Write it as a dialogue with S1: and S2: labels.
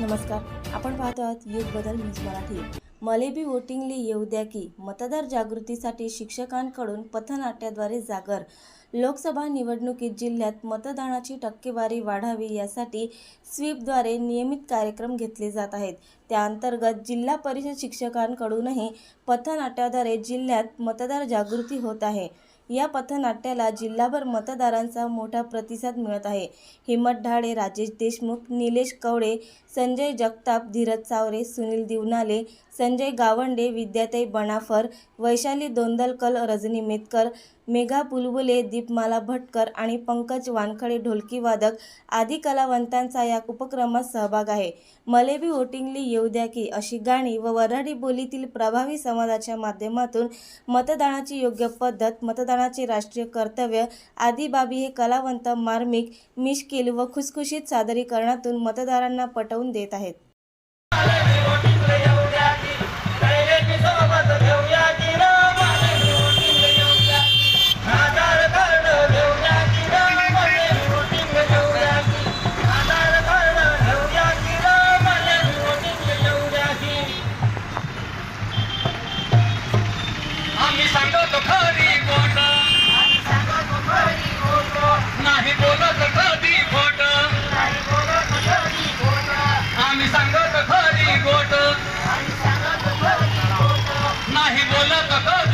S1: नमस्कार. आपण पाहतो आहात युग बदल न्यूज मराठी. मलेबी वोटिंगली येऊ द्या की मतदार जागृतीसाठी शिक्षकांकडून पथनाट्याद्वारे जागर. लोकसभा निवडणुकीत जिल्ह्यात मतदानाची टक्केवारी वाढावी यासाठी स्वीपद्वारे नियमित कार्यक्रम घेतले जात आहेत. त्या अंतर्गत जिल्हा परिषद शिक्षकांकडूनही पथनाट्याद्वारे जिल्ह्यात मतदार जागृती होत आहे. या पथनाट्याला जिल्हाभर मतदारांचा मोठा प्रतिसाद मिळत आहे. हिम्मत ढाळे राजेश देशमुख निलेश कवडे संजय जगताप धीरज सावरे सुनील दिवनाले संजय गावंडे विद्याताई बनाफर वैशाली दोंदलकल रजनी मेतकर मेघा बुलबुले दीपमाला भटकर आणि पंकज वानखडे ढोलकी वादक आदी कलावंतांचा या उपक्रमात सहभाग आहे. मलेबी वोटिंगली येऊ द्या की अशी गाणी व वऱ्हाडी बोलीतील प्रभावी संवादाच्या माध्यमातून मतदानाची योग्य पद्धत मतदानाचे राष्ट्रीय कर्तव्य आदी बाबी हे कलावंत मार्मिक मिश्किल व खुसखुशीत सादरीकरणातून मतदारांना पटवून देत आहेत.
S2: सांगतो खरी गोट नाही बोलत कधी खोट आम्ही सांगतो खरी गोट नाही बोलत कधी